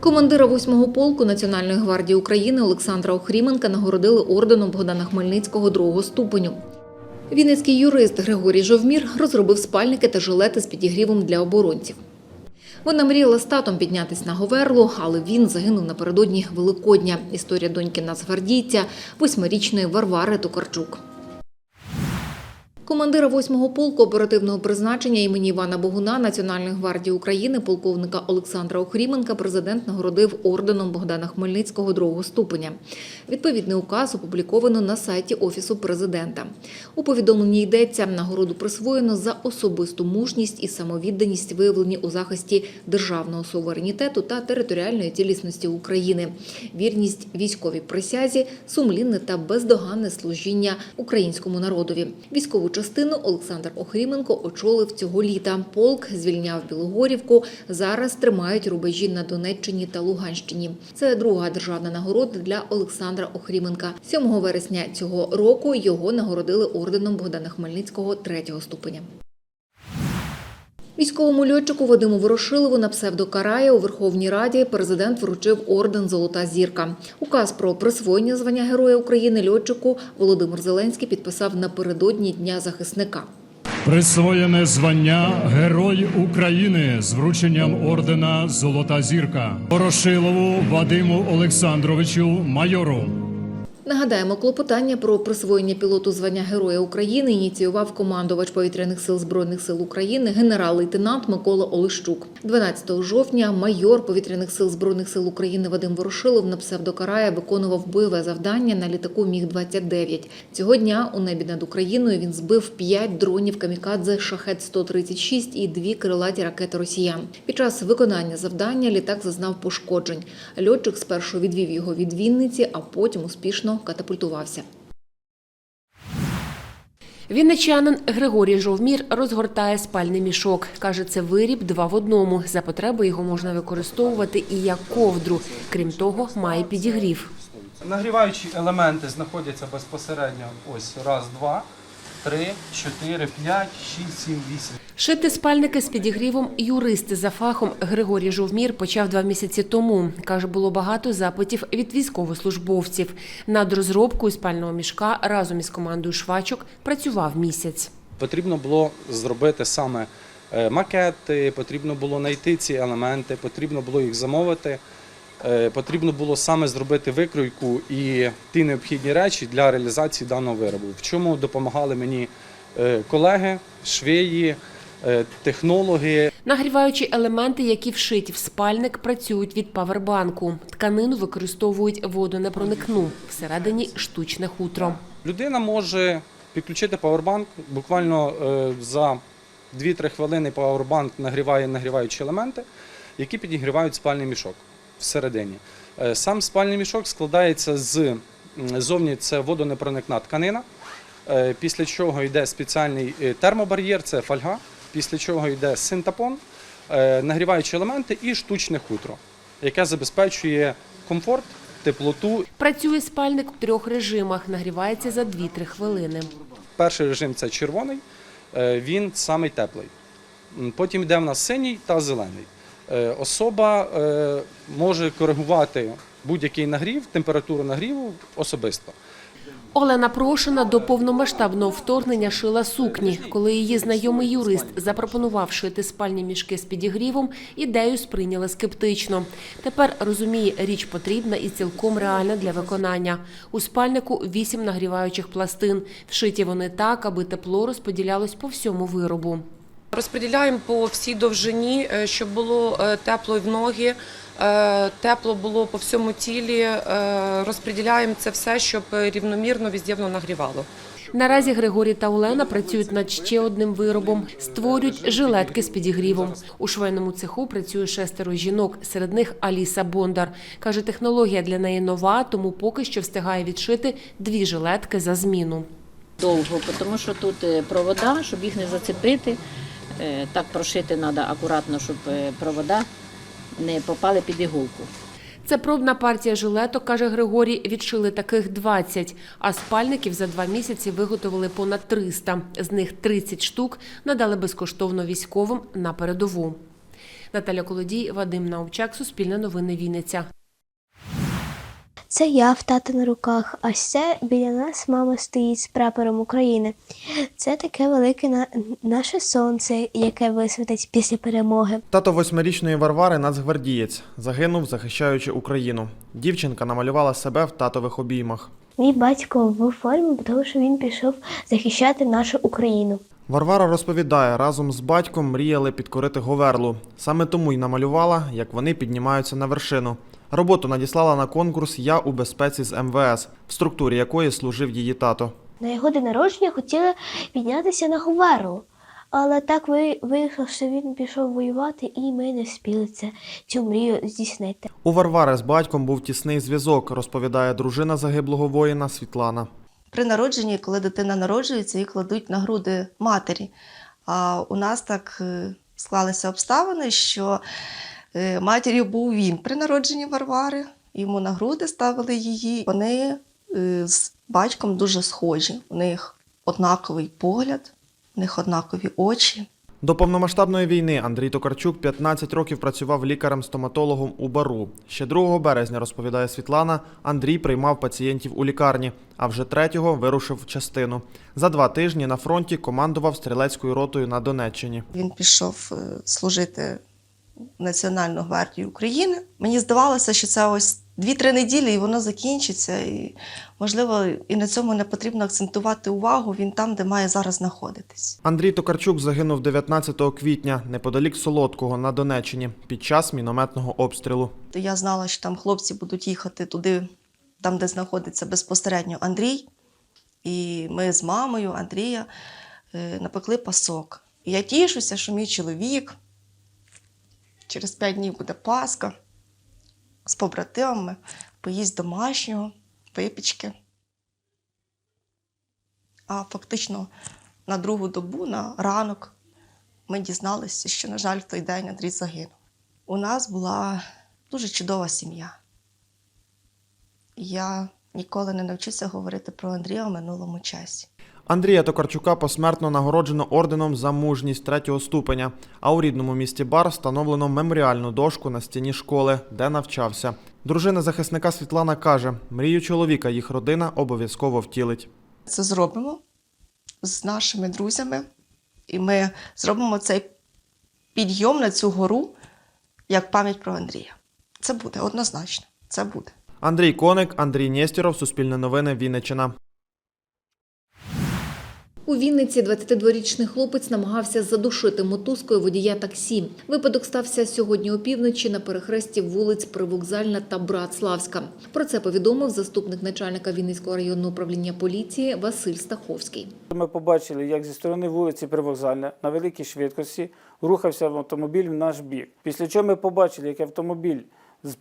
Командира 8-го полку Національної гвардії України Олександра Охріменка нагородили орденом Богдана Хмельницького другого ступеню. Вінницький юрист Григорій Жовмір розробив спальники та жилети з підігрівом для оборонців. Вона мріяла з татом піднятись на Говерлу, але він загинув напередодні Великодня. Історія доньки нацгвардійця, восьмирічної Варвари Токарчук. Командира 8-го полку оперативного призначення імені Івана Богуна Національної гвардії України полковника Олександра Охріменка президент нагородив орденом Богдана Хмельницького другого ступеня. Відповідний указ опубліковано на сайті Офісу президента. У повідомленні йдеться, нагороду присвоєно за особисту мужність і самовідданість, виявлені у захисті державного суверенітету та територіальної цілісності України, вірність військовій присязі, сумлінне та бездоганне служіння українському народові. Військову частину Олександр Охріменко очолив цього літа. Полк звільняв Білогорівку. Зараз тримають рубежі на Донеччині та Луганщині. Це друга державна нагорода для Олександра Охріменка. 7 вересня цього року його нагородили орденом Богдана Хмельницького третього ступеня. Військовому льотчику Вадиму Ворошилову на псевдокарає у Верховній Раді президент вручив орден Золота зірка. Указ про присвоєння звання Героя України льотчику Володимир Зеленський підписав напередодні Дня захисника. Присвоєне звання Герой України з врученням ордена Золота зірка Ворошилову Вадиму Олександровичу майору. Нагадаємо, клопотання про присвоєння пілоту звання Героя України ініціював командувач повітряних сил збройних сил України генерал-лейтенант Микола Олещук. 12 жовтня майор повітряних сил збройних сил України Вадим Ворошилов на псевдокарая виконував бойове завдання на літаку Міг 29 Цього дня у небі над Україною він збив 5 дронів камікадзе Шахет 136 і дві крилаті ракети Росіян. Під час виконання завдання літак зазнав пошкоджень. Льотчик спершу відвів його від Вінниці, а потім успішно катапультувався. Вінничанин Григорій Жовмір розгортає спальний мішок. Каже, це виріб два в одному. За потреби його можна використовувати і як ковдру. Крім того, має підігрів. Нагріваючі елементи знаходяться безпосередньо ось раз, два, три, чотири, п'ять, шість, сім, вісім. Шити спальники з підігрівом юристи за фахом Григорій Жовмір почав два місяці тому. Каже, було багато запитів від військовослужбовців. Над розробкою спального мішка разом із командою швачок працював місяць. Потрібно було зробити саме е, макети, потрібно було знайти ці елементи, потрібно було їх замовити. Е, Потрібно було саме зробити викройку і ті необхідні речі для реалізації даного виробу. В чому допомагали мені е, колеги, швеї, е, технологи, Нагріваючі елементи, які вшиті в спальник, працюють від павербанку. Тканину використовують водонепроникну. Всередині штучне хутро. Людина може підключити павербанк. Буквально за 2-3 хвилини павербанк нагріває нагріваючі елементи, які підігрівають спальний мішок всередині. Е, Сам спальний мішок складається з зовні це водонепроникна тканина, е, після чого йде спеціальний е, термобар'єр, це фольга, після чого йде синтапон, нагріваючі елементи і штучне хутро, яке забезпечує комфорт, теплоту Працює спальник в трьох режимах. Нагрівається за 2-3 хвилини. Перший режим це червоний, він самий теплий. Потім йде в нас синій та зелений. Е, Особа е, може коригувати будь-який нагрів, температуру нагріву особисто. Олена Прошина до повномасштабного вторгнення шила сукні. Коли її знайомий юрист запропонував шити спальні мішки з підігрівом, ідею сприйняла скептично. Тепер розуміє, річ потрібна і цілком реальна для виконання. У спальнику вісім нагріваючих пластин. Вшиті вони так, аби тепло розподілялось по всьому виробу. Розподіляємо по всій довжині, е, щоб було е, тепло в ноги, е, тепло було по всьому тілі. Розподіляємо це все, щоб рівномірно везде воно нагрівало. Наразі Григорій та Олена працюють над ще одним виробом. Створюють жилетки з підігрівом. У швейному цеху працює шестеро жінок. Серед них Аліса Бондар. Каже, технологія для неї нова, тому поки що встигає відшити дві жилетки за зміну. довго, тому що тут провода, щоб їх не зацепити. Е, Так прошити треба акуратно, щоб е, провода не попали під іголку. Це пробна партія жилеток, каже Григорій. Відшили таких 20, а спальників за два місяці виготовили понад 300. З них 30 штук надали безкоштовно військовим на передову. Наталя Колодій, Вадим Наумчак, Суспільне новини Вінниця. Це я в тата на руках, а це біля нас мама стоїть з прапором України. Це таке велике на... наше сонце, яке висвітить після перемоги. Тато восьмирічної Варвари нацгвардієць загинув, захищаючи Україну. Дівчинка намалювала себе в татових обіймах. Мій батько в формі, тому що він пішов захищати нашу Україну. Варвара розповідає, разом з батьком мріяли підкорити Говерлу. Саме тому й намалювала, як вони піднімаються на вершину. Роботу надіслала на конкурс Я у безпеці з МВС, в структурі якої служив її тато. На його день народження хотіли піднятися на Говерлу. Але так ви- вийшло, що він пішов воювати, і ми не встигли це цю мрію здійснити. У Варвари з батьком був тісний зв'язок, розповідає дружина загиблого воїна Світлана. При народженні, коли дитина народжується, її кладуть на груди матері. А у нас так е, склалися обставини, що матір'ю був він при народженні Варвари, йому на груди ставили її. Вони е, з батьком дуже схожі. У них однаковий погляд, у них однакові очі. До повномасштабної війни Андрій Токарчук 15 років працював лікарем-стоматологом у бару. Ще 2 березня, розповідає Світлана, Андрій приймав пацієнтів у лікарні, а вже 3-го вирушив в частину. За два тижні на фронті командував стрілецькою ротою на Донеччині. Він пішов е, служити Національну гвардію України. Мені здавалося, що це ось 2-3 неділі, і воно закінчиться. І, можливо, і на цьому не потрібно акцентувати увагу. Він там, де має зараз знаходитись. Андрій Токарчук загинув 19 квітня неподалік Солодкого на Донеччині під час мінометного обстрілу. Я знала, що там хлопці будуть їхати туди, там, де знаходиться безпосередньо Андрій. І ми з мамою Андрія е, напекли пасок. І я тішуся, що мій чоловік через п'ять днів буде Пасха з побратимами, поїсть домашнього, випічки. А фактично на другу добу, на ранок, ми дізналися, що, на жаль, в той день Андрій загинув. У нас була дуже чудова сім'я. Я ніколи не навчуся говорити про Андрія в минулому часі. Андрія Токарчука посмертно нагороджено орденом за мужність третього ступеня. А у рідному місті Бар встановлено меморіальну дошку на стіні школи, де навчався. Дружина захисника Світлана каже: мрію чоловіка їх родина обов'язково втілить. Це зробимо з нашими друзями, і ми зробимо цей підйом на цю гору як пам'ять про Андрія. Це буде однозначно. Це буде. Андрій Коник, Андрій Нєстєров, Суспільне новини, Вінниччина. У Вінниці 22-річний хлопець намагався задушити мотузкою водія таксі. Випадок стався сьогодні опівночі на перехресті вулиць Привокзальна та Братславська. Про це повідомив заступник начальника Вінницького районного управління поліції Василь Стаховський. Ми побачили, як зі сторони вулиці Привокзальна на великій швидкості рухався автомобіль в наш бік. Після чого ми побачили, як автомобіль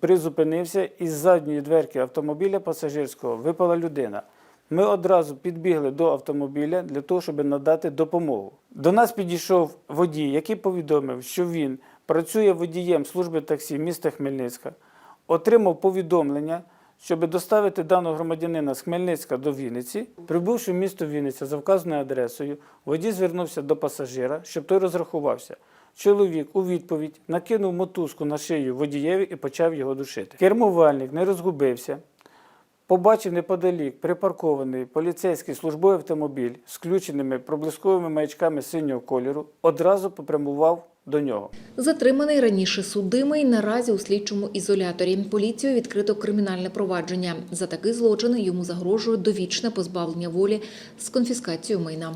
призупинився і з задньої дверки автомобіля пасажирського випала людина. Ми одразу підбігли до автомобіля для того, щоб надати допомогу. До нас підійшов водій, який повідомив, що він працює водієм служби таксі міста Хмельницька, отримав повідомлення, щоб доставити даного громадянина з Хмельницька до Вінниці. Прибувши в місто Вінниця за вказаною адресою, водій звернувся до пасажира, щоб той розрахувався. Чоловік у відповідь накинув мотузку на шию водієві і почав його душити. Кермувальник не розгубився. Побачив неподалік припаркований поліцейський службовий автомобіль з включеними проблисковими маячками синього кольору, одразу попрямував до нього. Затриманий раніше судимий наразі у слідчому ізоляторі. Поліцію відкрито кримінальне провадження. За такий злочин йому загрожує довічне позбавлення волі з конфіскацією майна.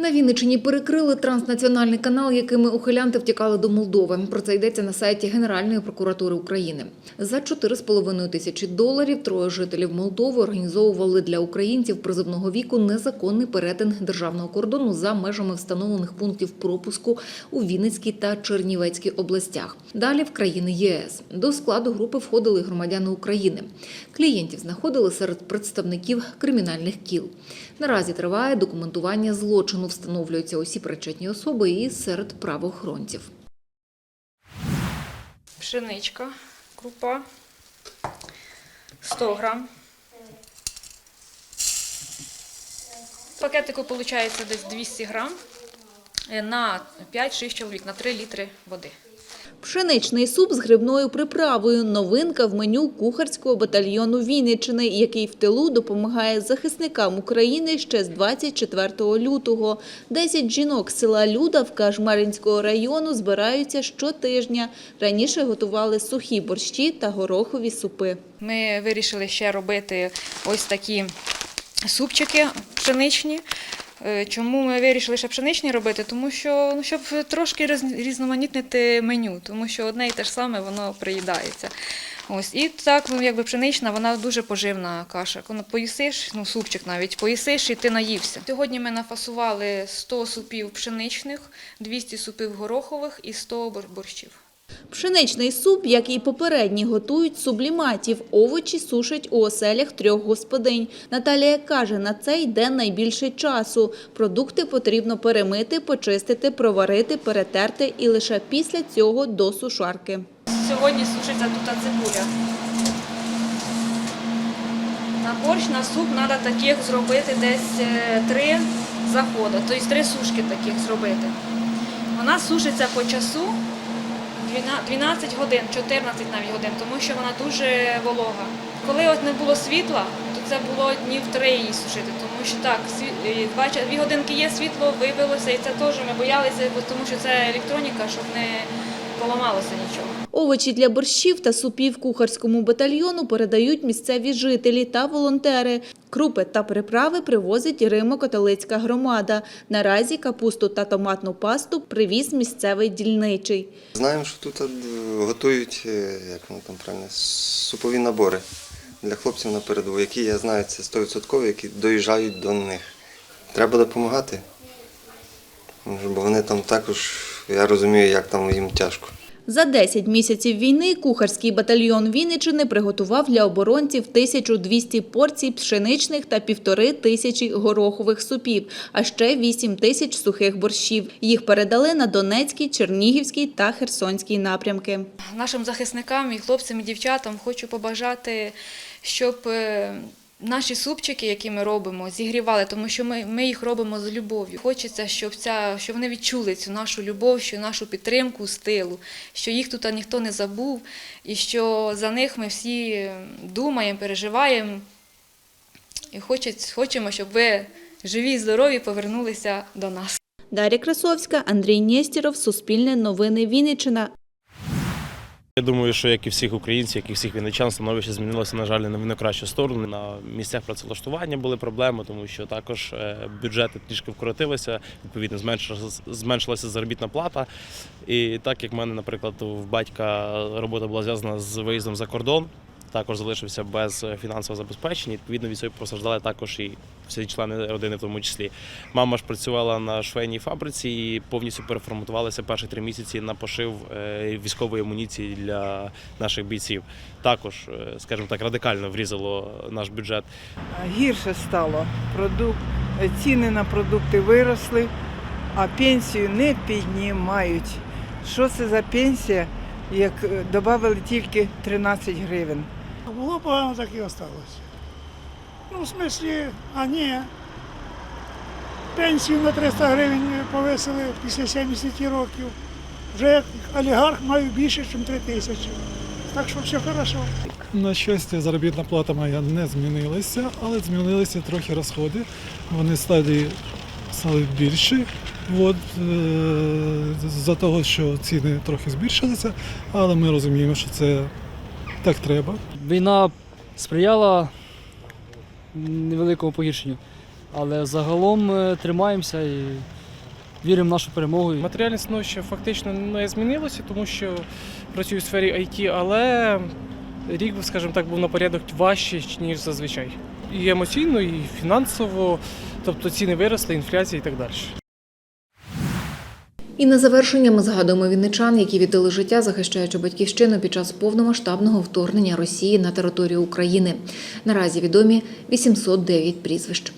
На Вінниччині перекрили транснаціональний канал, якими ухилянти втікали до Молдови. Про це йдеться на сайті Генеральної прокуратури України. За 4,5 тисячі доларів троє жителів Молдови організовували для українців призовного віку незаконний перетин державного кордону за межами встановлених пунктів пропуску у Вінницькій та Чернівецькій областях. Далі в країни ЄС. До складу групи входили громадяни України. Клієнтів знаходили серед представників кримінальних кіл. Наразі триває документування злочину, встановлюються усі причетні особи і серед правоохоронців. пшеничка, крупа, 100 грам. Пакетику виходить десь 200 грам. е, на 5-6 чоловік, на 3 літри води. Пшеничний суп з грибною приправою – новинка в меню кухарського батальйону Вінниччини, який в тилу допомагає захисникам України ще з 24 лютого. Десять жінок з села Людавка Жмеринського району збираються щотижня. Раніше готували сухі борщі та горохові супи. Ми вирішили ще робити ось такі супчики пшеничні. Е, Чому ми вирішили ще пшеничні робити? Тому що ну, щоб трошки різноманітнити меню, тому що одне і те ж саме воно приїдається. Ось і так, ну якби пшенична, вона дуже поживна каша. Коли поїсиш, ну супчик навіть поїсиш і ти наївся. Сьогодні ми нафасували 100 супів пшеничних, 200 супів горохових і 100 борщів. Пшеничний суп, як і попередні, готують субліматів. Овочі сушать у оселях трьох господинь. Наталія каже, на це йде найбільше часу. Продукти потрібно перемити, почистити, проварити, перетерти і лише після цього до сушарки. Сьогодні сушиться тут цибуля. На борщ, на суп треба таких зробити десь е, три заходи, тобто три сушки таких зробити. Вона сушиться по часу 12 годин, 14 навіть годин, тому що вона дуже волога. Коли от не було світла, то це було днів три її сушити, тому що так, дві годинки є світло, вибилося, і це теж ми боялися, тому що це електроніка, щоб не поламалося нічого. Овочі для борщів та супів кухарському батальйону передають місцеві жителі та волонтери. Крупи та приправи привозить Римо-католицька громада. Наразі капусту та томатну пасту привіз місцевий дільничий. Знаємо, що тут е, готують, е, як там правильно, супові набори для хлопців на передову, які я знаю, це 100%, які доїжджають до них. Треба допомагати. Бо вони там також, я розумію, як там їм тяжко. За 10 місяців війни кухарський батальйон Вінниччини приготував для оборонців 1200 порцій пшеничних та півтори тисячі горохових супів, а ще 8 тисяч сухих борщів. Їх передали на Донецький, Чернігівський та Херсонський напрямки. Нашим захисникам і хлопцям і дівчатам хочу побажати, щоб е, наші супчики, які ми робимо, зігрівали, тому що ми, ми їх робимо з любов'ю. Хочеться, щоб ця щоб вони відчули цю нашу любов, що нашу підтримку з тилу, що їх тут ніхто не забув, і що за них ми всі думаємо, переживаємо. І хочеться- хочемо, щоб ви живі і здорові повернулися до нас. Дар'я Красовська, Андрій Нєстєров, Суспільне новини Вінниччина. Я думаю, що як і всіх українців, як і всіх вінничан, становище змінилося, на жаль, не в найкращу сторону. На місцях працевлаштування були проблеми, тому що також е, бюджети трішки вкоротилися, відповідно, зменшилася заробітна плата. І так як в мене, наприклад, в батька робота була зв'язана з виїздом за кордон, також залишився без фінансового забезпечення. Відповідно, від цього постраждали також і всі члени родини, в тому числі. Мама ж працювала на швейній фабриці і повністю переформатувалася перші три місяці на пошив е, військової амуніції для наших бійців. Також, е, скажімо так, радикально врізало наш бюджет. гірше стало. Продукт, ціни на продукти виросли, а пенсію не піднімають. Що це за пенсія, як додали тільки 13 гривень? Було погано, так і осталось. Ну, в смислі, а ні. Пенсію на 300 гривень повисили після 70 років. Вже олігарх маю більше, ніж 3 тисячі. Так що все хорошо. На щастя, заробітна плата моя не змінилася, але змінилися трохи розходи. Вони стали, стали більші. От, е, за того, що ціни трохи збільшилися, але ми розуміємо, що це так треба. Війна сприяла невеликому погіршенню, але загалом е, тримаємося і віримо в нашу перемогу. Матеріальне становище фактично не змінилося, тому що працюю в сфері IT, але рік, скажімо так, був на порядок важче, ніж зазвичай. І емоційно, і фінансово, тобто ціни виросли, інфляція і так далі. І на завершення ми згадуємо вінничан, які віддали життя, захищаючи батьківщину під час повномасштабного вторгнення Росії на територію України. Наразі відомі 809 прізвищ.